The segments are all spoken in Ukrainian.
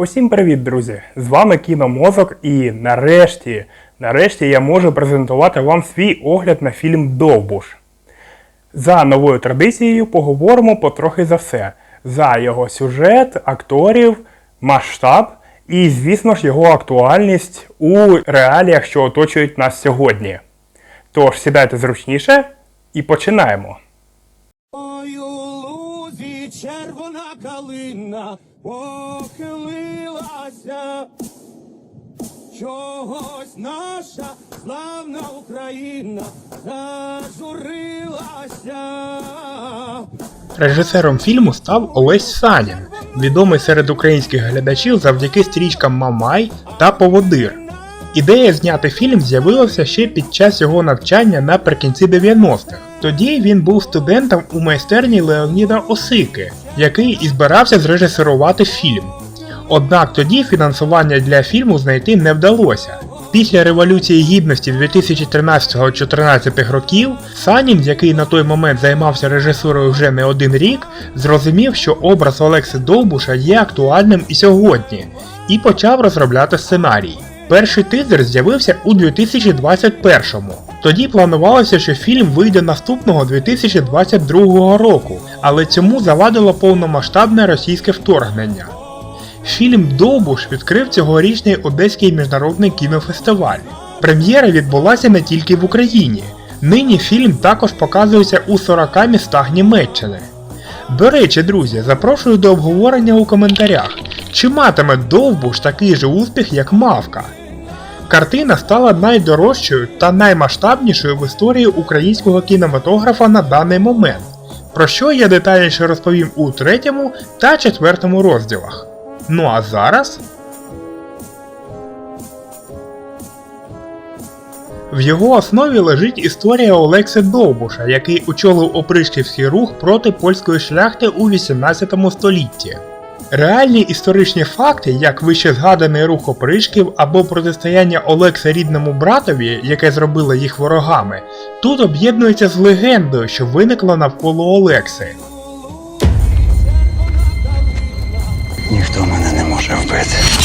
Усім привіт, друзі! З вами Кіномозок і нарешті, нарешті я можу презентувати вам свій огляд на фільм Довбуш. За новою традицією поговоримо потрохи за все: за його сюжет, акторів, масштаб і, звісно ж, його актуальність у реаліях, що оточують нас сьогодні. Тож сідайте зручніше і починаємо. Ой, у лузі червона калина похилилася. Чогось наша славна Україна зажурилася. Режисером фільму став Олесь Санін, відомий серед українських глядачів завдяки стрічкам Мамай та Поводир. Ідея зняти фільм з'явилася ще під час його навчання наприкінці 90-х. Тоді він був студентом у майстерні Леоніда Осики, який і збирався зрежисерувати фільм. Однак тоді фінансування для фільму знайти не вдалося. Після Революції Гідності 2013-14 років Санін, який на той момент займався режисурою вже не один рік, зрозумів, що образ Олекси Довбуша є актуальним і сьогодні, і почав розробляти сценарій. Перший тизер з'явився у 2021-му. Тоді планувалося, що фільм вийде наступного 2022 року, але цьому завадило повномасштабне російське вторгнення. Фільм Довбуш відкрив цьогорічний Одеський міжнародний кінофестиваль. Прем'єра відбулася не тільки в Україні. Нині фільм також показується у 40 містах Німеччини. До речі, друзі, запрошую до обговорення у коментарях, чи матиме Довбуш такий же успіх, як Мавка. Картина стала найдорожчою та наймасштабнішою в історії українського кінематографа на даний момент, про що я детальніше розповім у третьому та четвертому розділах. Ну а зараз. В його основі лежить історія Олекси Довбуша, який очолив опришківський рух проти польської шляхти у 18 столітті. Реальні історичні факти, як вище згаданий рух опришків або протистояння Олекса рідному братові, яке зробило їх ворогами, тут об'єднуються з легендою, що виникла навколо Олекси. Ніхто мене не може вбити.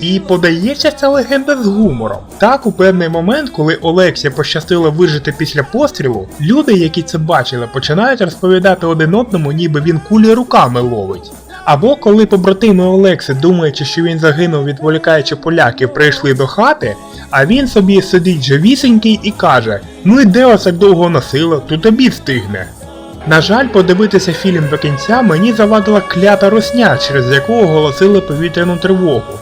І подається ця легенда з гумором. Так, у певний момент, коли Олексі пощастило вижити після пострілу, люди, які це бачили, починають розповідати один одному, ніби він кулі руками ловить. Або коли побратими Олекси, думаючи, що він загинув, відволікаючи поляків, прийшли до хати, а він собі сидить живісенький і каже: Ну і де так довго носило, тут обід встигне. На жаль, подивитися фільм до кінця мені завадила клята росня, через яку оголосили повітряну тривогу.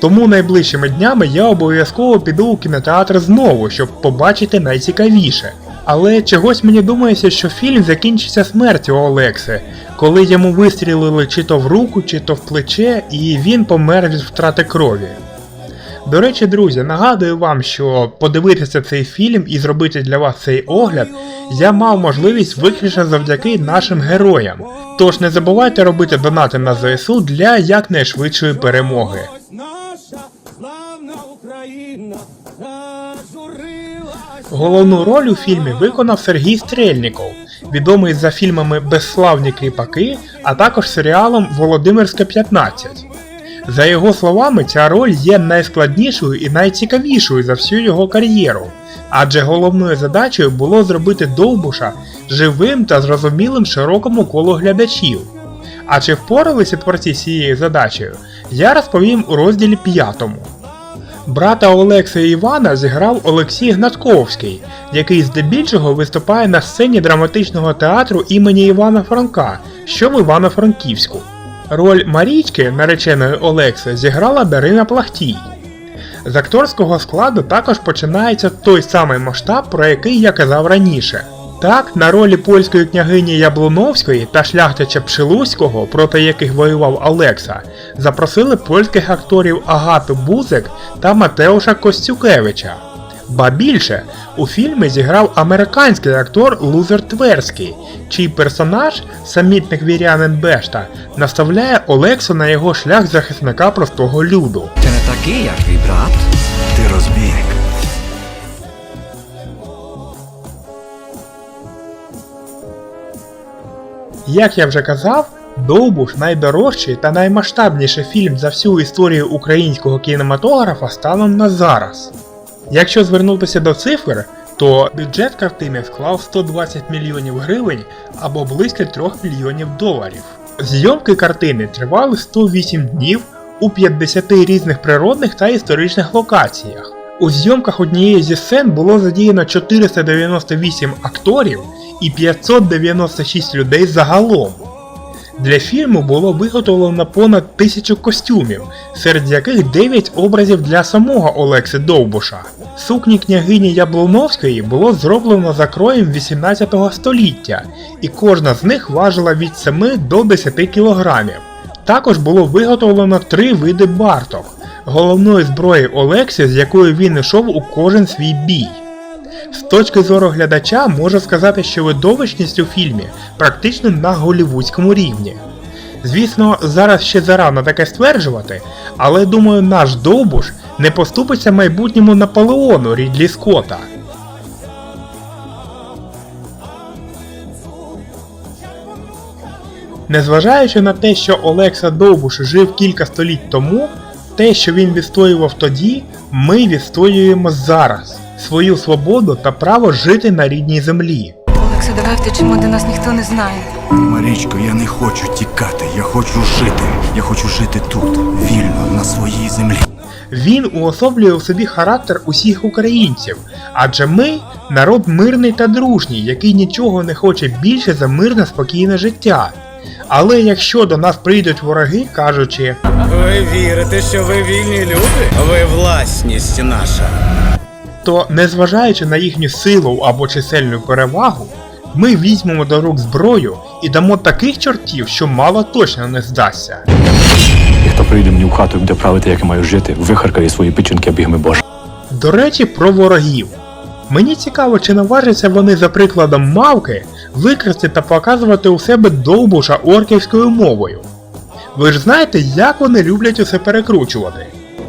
Тому найближчими днями я обов'язково піду у кінотеатр знову, щоб побачити найцікавіше. Але чогось мені думається, що фільм закінчиться смертю Олекси, коли йому вистрілили чи то в руку, чи то в плече, і він помер від втрати крові. До речі, друзі, нагадую вам, що подивитися цей фільм і зробити для вас цей огляд я мав можливість виключно завдяки нашим героям. Тож не забувайте робити донати на ЗСУ для якнайшвидшої перемоги. Головну роль у фільмі виконав Сергій Стрельніков, відомий за фільмами Безславні кріпаки, а також серіалом Володимирська 15. За його словами, ця роль є найскладнішою і найцікавішою за всю його кар'єру, адже головною задачею було зробити Довбуша живим та зрозумілим широкому колу глядачів. А чи впоралися творці з цією задачею, я розповім у розділі 5. Брата Олекса Івана зіграв Олексій Гнатковський, який здебільшого виступає на сцені драматичного театру імені Івана Франка, що в Івано-Франківську. Роль Марічки, нареченої Олекси, зіграла Дарина Плахтій. З акторського складу також починається той самий масштаб, про який я казав раніше. Так, на ролі польської княгині Яблуновської та шляхтича Пшилуського, проти яких воював Олекса, запросили польських акторів Агату Бузик та Матеуша Костюкевича. Ба більше, у фільмі зіграв американський актор Лузер Тверський, чий персонаж, самітник вірянин Бешта, наставляє Олексу на його шлях захисника простого люду. Ти не такий, як твій брат. Ти розбійник. Як я вже казав, Довбуш найдорожчий та наймасштабніший фільм за всю історію українського кінематографа станом на зараз. Якщо звернутися до цифр, то бюджет картини склав 120 мільйонів гривень або близько 3 мільйонів доларів. Зйомки картини тривали 108 днів у 50 різних природних та історичних локаціях. У зйомках однієї зі сцен було задіяно 498 акторів і 596 людей загалом. Для фільму було виготовлено понад тисячу костюмів, серед яких 9 образів для самого Олекси Довбуша. Сукні княгині Яблуновської було зроблено за кроєм 18 століття, і кожна з них важила від 7 до 10 кілограмів. Також було виготовлено три види барток, головної зброї Олексі, з якою він йшов у кожен свій бій. З точки зору глядача можу сказати, що видовищність у фільмі практично на голівудському рівні. Звісно, зараз ще зарано таке стверджувати, але думаю, наш Довбуш не поступиться майбутньому Наполеону Рідлі Скотта. Незважаючи на те, що Олекса Довбуш жив кілька століть тому, те, що він відстоював тоді, ми відстоюємо зараз свою свободу та право жити на рідній землі. Олекса, давай втечемо, де нас ніхто не знає. Марічко, я не хочу тікати, я хочу жити. Я хочу жити тут, вільно, на своїй землі. Він уособлює у собі характер усіх українців, адже ми народ мирний та дружній, який нічого не хоче більше за мирне спокійне життя. Але якщо до нас прийдуть вороги, кажучи, Ви вірите, що ви вільні люди? Ви власність наша. То незважаючи на їхню силу або чисельну перевагу, ми візьмемо до рук зброю і дамо таких чортів, що мало точно не здасться. Хто прийде мені в хату і буде правити, як я маю жити, вихаркає свої печінки обігми Боже. До речі, про ворогів. Мені цікаво, чи наважаться вони за прикладом мавки викрасти та показувати у себе довбуша орківською мовою. Ви ж знаєте, як вони люблять усе перекручувати.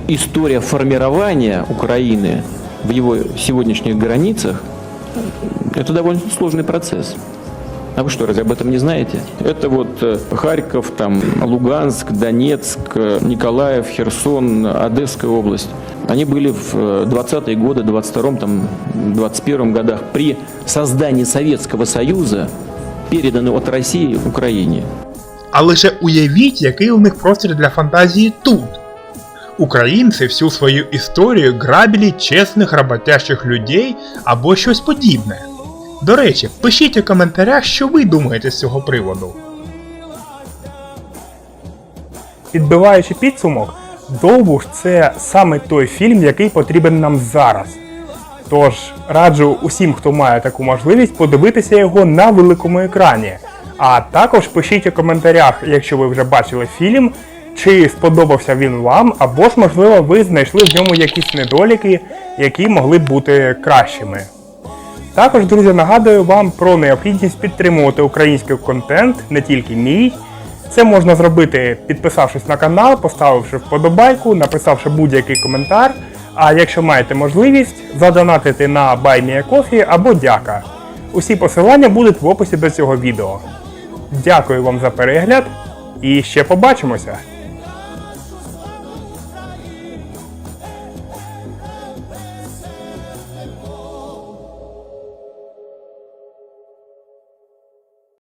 история формирования Украины в его сегодняшних границах – это довольно сложный процесс. А вы что, разве об этом не знаете? Это вот э, Харьков, там, Луганск, Донецк, э, Николаев, Херсон, Одесская область. Они были в э, 20-е годы, 22-м, там, 21-м годах при создании Советского Союза переданы от России Украине. А лише уявіть, який у них простір для фантазії тут. Українці всю свою історію грабили чесних роботящих людей або щось подібне. До речі, пишіть у коментарях, що ви думаєте з цього приводу. Підбиваючи підсумок, Довбуш це саме той фільм, який потрібен нам зараз. Тож раджу усім, хто має таку можливість, подивитися його на великому екрані. А також пишіть у коментарях, якщо ви вже бачили фільм, чи сподобався він вам, або ж, можливо, ви знайшли в ньому якісь недоліки, які могли б бути кращими. Також, друзі, нагадую вам про необхідність підтримувати український контент, не тільки мій. Це можна зробити, підписавшись на канал, поставивши вподобайку, написавши будь-який коментар. А якщо маєте можливість, задонатити на BuyMeACoffee або Дяка. Усі посилання будуть в описі до цього відео. Дякую вам за перегляд і ще побачимося!